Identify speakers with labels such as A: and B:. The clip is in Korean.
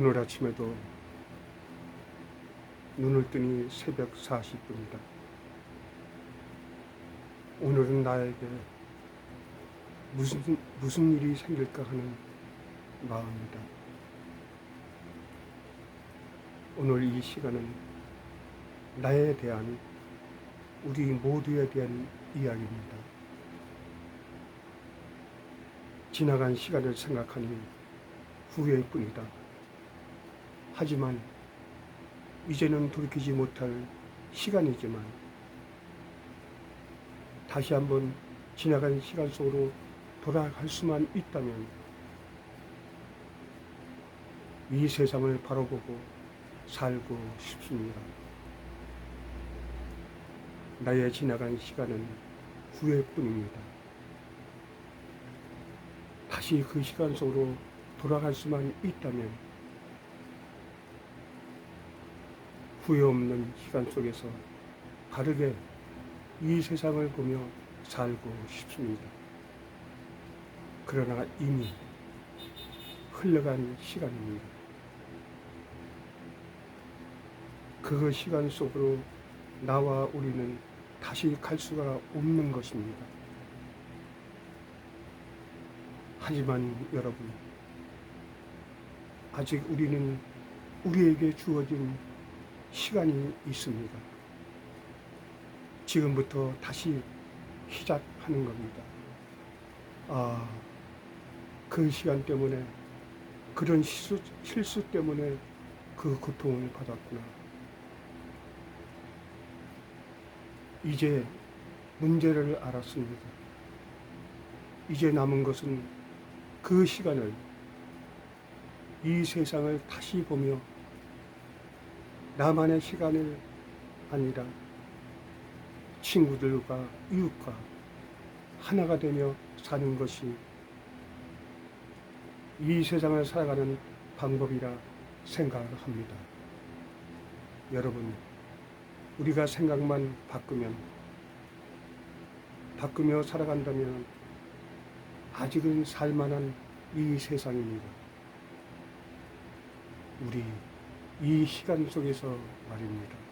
A: 오늘 아침에도 눈을 뜨니 새벽 40분이다. 오늘은 나에게 무슨, 무슨 일이 생길까 하는 마음이다. 오늘 이 시간은 나에 대한 우리 모두에 대한 이야기입니다. 지나간 시간을 생각하니 후회일 뿐이다. 하지만 이제는 돌이키지 못할 시간이지만 다시 한번 지나간 시간 속으로 돌아갈 수만 있다면 이 세상을 바라보고 살고 싶습니다. 나의 지나간 시간은 후회뿐입니다. 다시 그 시간 속으로 돌아갈 수만 있다면 후회 없는 시간 속에서 바르게 이 세상을 보며 살고 싶습니다. 그러나 이미 흘러간 시간입니다. 그 시간 속으로 나와 우리는 다시 갈 수가 없는 것입니다. 하지만 여러분, 아직 우리는 우리에게 주어진 시간이 있습니다. 지금부터 다시 시작하는 겁니다. 아, 그 시간 때문에, 그런 실수, 실수 때문에 그 고통을 받았구나. 이제 문제를 알았습니다. 이제 남은 것은 그 시간을 이 세상을 다시 보며 나만의 시간을 아니라 친구들과 이웃과 하나가 되며 사는 것이 이 세상을 살아가는 방법이라 생각합니다. 여러분, 우리가 생각만 바꾸면, 바꾸며 살아간다면 아직은 살만한 이 세상입니다. 우리 이 시간 속에서 말입니다.